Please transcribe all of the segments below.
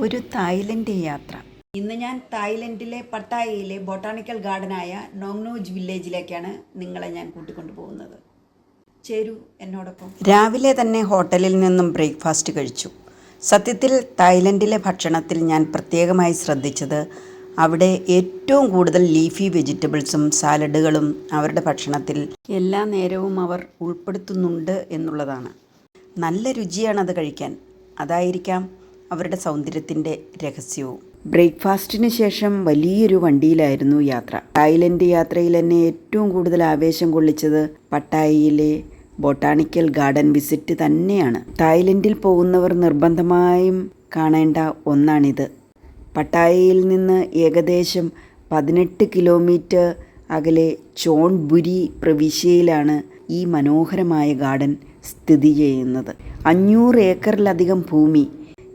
ഒരു തായ്ലൻഡ് യാത്ര. ഇന്ന് ഞാൻ തായ്ലൻഡിലെ പട്ടായയിലെ ബൊട്ടാണിക്കൽ ഗാർഡനായ നോങ്നോജ് വില്ലേജിലേക്കാണ് നിങ്ങളെ ഞാൻ കൂട്ടിക്കൊണ്ടു പോകുന്നത്. ചേരൂ എന്നോടൊപ്പം. രാവിലെ തന്നെ ഹോട്ടലിൽ നിന്നും ബ്രേക്ക്ഫാസ്റ്റ് കഴിച്ചു. സത്യത്തിൽ തായ്ലൻഡിലെ ഭക്ഷണത്തിൽ ഞാൻ പ്രത്യേകമായി ശ്രദ്ധിച്ചത് അവിടെ ഏറ്റവും കൂടുതൽ ലീഫി വെജിറ്റബിൾസും സാലഡുകളും അവരുടെ ഭക്ഷണത്തിൽ എല്ലാ നേരവും അവർ ഉൾപ്പെടുത്തുന്നുണ്ട് എന്നുള്ളതാണ്. നല്ല രുചിയാണത് കഴിക്കാൻ. അതായിരിക്കാം അവരുടെ സൗന്ദര്യത്തിന്റെ രഹസ്യവും. ബ്രേക്ക്ഫാസ്റ്റിന് ശേഷം വലിയൊരു വണ്ടിയിലായിരുന്നു യാത്ര. തായ്ലൻഡ് യാത്രയിൽ എന്നെ ഏറ്റവും കൂടുതൽ ആവേശം കൊള്ളിച്ചത് പട്ടായിയിലെ ബൊട്ടാണിക്കൽ ഗാർഡൻ വിസിറ്റ് തന്നെയാണ്. തായ്ലൻഡിൽ പോകുന്നവർ നിർബന്ധമായും കാണേണ്ട ഒന്നാണിത്. പട്ടായയിൽ നിന്ന് ഏകദേശം പതിനെട്ട് കിലോമീറ്റർ അകലെ ചോൺബുരി പ്രവിശ്യയിലാണ് ഈ മനോഹരമായ ഗാർഡൻ സ്ഥിതി ചെയ്യുന്നത്. അഞ്ഞൂറ് ഏക്കറിലധികം ഭൂമി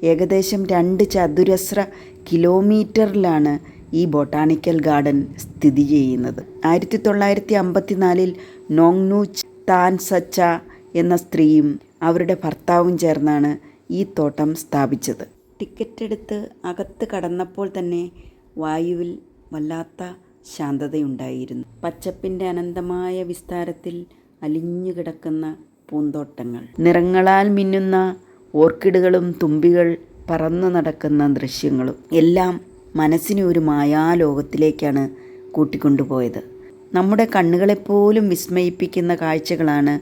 ഏകദേശം രണ്ട് ചതുരശ്ര കിലോമീറ്ററിലാണ് ഈ ബൊട്ടാണിക്കൽ ഗാർഡൻ സ്ഥിതി ചെയ്യുന്നത്. ആയിരത്തി തൊള്ളായിരത്തി അമ്പത്തിനാലിൽ നോങ്നു താൻ സച്ച എന്ന സ്ത്രീയും അവരുടെ ഭർത്താവും ചേർന്നാണ് ഈ തോട്ടം സ്ഥാപിച്ചത്. ടിക്കറ്റ് എടുത്ത് അകത്ത് കടന്നപ്പോൾ തന്നെ വായുവിൽ വല്ലാത്ത ശാന്തതയുണ്ടായിരുന്നു. പച്ചപ്പിന്റെ അനന്തമായ വിസ്താരത്തിൽ അലിഞ്ഞു കിടക്കുന്ന പൂന്തോട്ടങ്ങൾ. നിറങ്ങളാൽ മിന്നുന്ന ഓർക്കിഡുകളും തുമ്പികൾ പറന്നു നടക്കുന്ന ദൃശ്യങ്ങളും എല്ലാം മനസ്സിനെ ഒരു മായാലോകത്തിലേക്കാണ് കൂട്ടിക്കൊണ്ടുപോയത്. നമ്മുടെ കണ്ണുകളെപ്പോലും വിസ്മയിപ്പിക്കുന്ന കാഴ്ചകളാണ്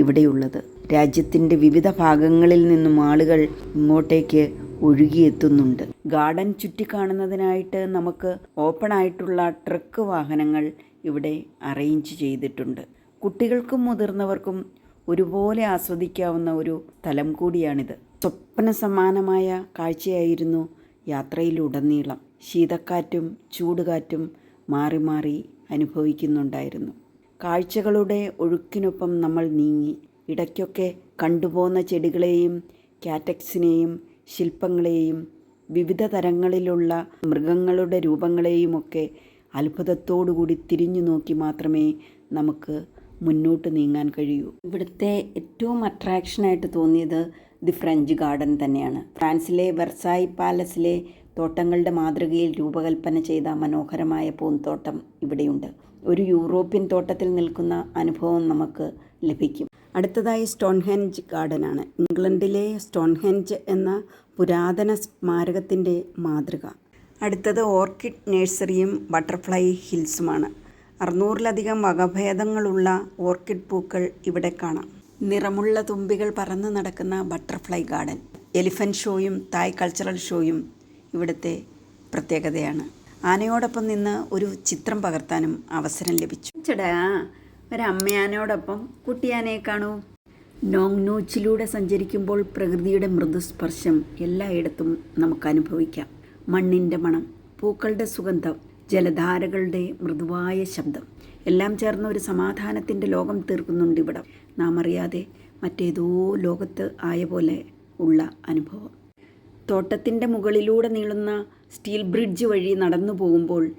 ഇവിടെയുള്ളത്. രാജ്യത്തിന്റെ വിവിധ ഭാഗങ്ങളിൽ നിന്നും ആളുകൾ ഇങ്ങോട്ടേക്ക് ഒഴുകിയെത്തുന്നുണ്ട്. ഗാർഡൻ ചുറ്റിക്കാണുന്നതിനായിട്ട് നമുക്ക് ഓപ്പൺ ആയിട്ടുള്ള ട്രക്ക് വാഹനങ്ങൾ ഇവിടെ അറേഞ്ച് ചെയ്തിട്ടുണ്ട്. കുട്ടികൾക്കും മുതിർന്നവർക്കും ഒരുപോലെ ആസ്വദിക്കാവുന്ന ഒരു തലം കൂടിയാണിത്. സ്വപ്ന സമാനമായ കാഴ്ചയായിരുന്നു യാത്രയിലുടനീളം. ശീതക്കാറ്റും ചൂടുകാറ്റും മാറി മാറി അനുഭവിക്കുന്നുണ്ടായിരുന്നു. കാഴ്ചകളുടെ ഒഴുക്കിനൊപ്പം നമ്മൾ നീങ്ങി. ഇടയ്ക്കൊക്കെ കണ്ടുപോകുന്ന ചെടികളെയും കാറ്റക്സിനെയും ശില്പങ്ങളെയും വിവിധ തരങ്ങളിലുള്ള മൃഗങ്ങളുടെ രൂപങ്ങളെയുമൊക്കെ അത്ഭുതത്തോടുകൂടി തിരിഞ്ഞു നോക്കി മാത്രമേ നമുക്ക് മുന്നോട്ട് നീങ്ങാൻ കഴിയൂ. ഇവിടുത്തെ ഏറ്റവും അട്രാക്ഷനായിട്ട് തോന്നിയത് ദി ഫ്രഞ്ച് ഗാർഡൻ തന്നെയാണ്. ഫ്രാൻസിലെ വെർസായി പാലസിലെ തോട്ടങ്ങളുടെ മാതൃകയിൽ രൂപകൽപ്പന ചെയ്ത മനോഹരമായ പൂന്തോട്ടം ഇവിടെയുണ്ട്. ഒരു യൂറോപ്യൻ തോട്ടത്തിൽ നിൽക്കുന്ന അനുഭവം നമുക്ക് ലഭിക്കും. അടുത്തതായി സ്റ്റോൺഹെഞ്ച് ഗാർഡനാണ്. ഇംഗ്ലണ്ടിലെ സ്റ്റോൺഹെഞ്ച് എന്ന പുരാതന സ്മാരകത്തിന്റെ മാതൃക. അടുത്തത് ഓർക്കിഡ് നഴ്സറിയും ബട്ടർഫ്ലൈ ഹിൽസുമാണ്. അറുന്നൂറിലധികം വകഭേദങ്ങളുള്ള ഓർക്കിഡ് പൂക്കൾ ഇവിടെ കാണാം. നിറമുള്ള തുമ്പികൾ പറന്ന് നടക്കുന്ന ബട്ടർഫ്ലൈ ഗാർഡൻ എലിഫന്റ് ഷോയും തായ് കൾച്ചറൽ ഷോയും ഇവിടുത്തെ പ്രത്യേകതയാണ്. ആനയോടൊപ്പം നിന്ന് ഒരു ചിത്രം പകർത്താനും അവസരം ലഭിച്ചു. ചേടാ ഒരമ്മയാനയോടൊപ്പം കുട്ടിയാനയെ കാണൂ. നോങ്നൂച്ചിലൂടെ സഞ്ചരിക്കുമ്പോൾ പ്രകൃതിയുടെ മൃദുസ്പർശം എല്ലായിടത്തും നമുക്ക് അനുഭവിക്കാം. മണ്ണിന്റെ മണം പൂക്കളുടെ സുഗന്ധം ജലധാരകളുടെ മൃദുവായ ശബ്ദം. എല്ലാം ചേർന്ന ഒരു സമാധാനത്തിന്റെ ലോകം തീർക്കുന്നുണ്ട് ഇവിടെ. നാം അറിയാതെ മറ്റേതോ ലോകത്ത് ആയ പോലെ ഉള്ള അനുഭവം. തോട്ടത്തിന്റെ മുകളിലൂടെ നീളുന്ന സ്റ്റീൽ ബ്രിഡ്ജ് വഴി നടന്നു പോകുമ്പോൾ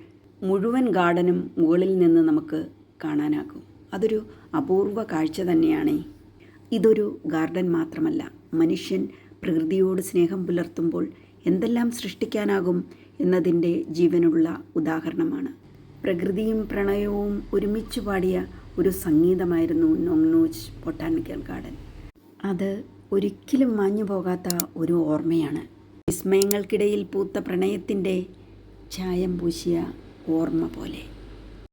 മുഴുവൻ ഗാർഡനും മുകളിൽ നിന്ന് നമുക്ക് കാണാനാകും. അതൊരു അപൂർവ കാഴ്ച തന്നെയാണ്. ഇതൊരു ഗാർഡൻ മാത്രമല്ല. മനുഷ്യൻ പ്രകൃതിയോട് സ്നേഹം പുലർത്തുമ്പോൾ എന്തെല്ലാം സൃഷ്ടിക്കാനാകും എന്നതിന്റെ ജീവനുള്ള ഉദാഹരണമാണ്. പ്രകൃതിയും പ്രണയവും ഒരുമിച്ച് പാടിയ ഒരു സംഗീതമായിരുന്നു നോങ്നോച്ച് ബൊട്ടാണിക്കൽ ഗാർഡൻ. അത് ഒരിക്കലും മാഞ്ഞു പോകാത്ത ഒരു ഓർമ്മയാണ്. വിസ്മയങ്ങൾക്കിടയിൽ പൂത്ത പ്രണയത്തിന്റെ ചായം പൂശിയ ഓർമ്മ പോലെ.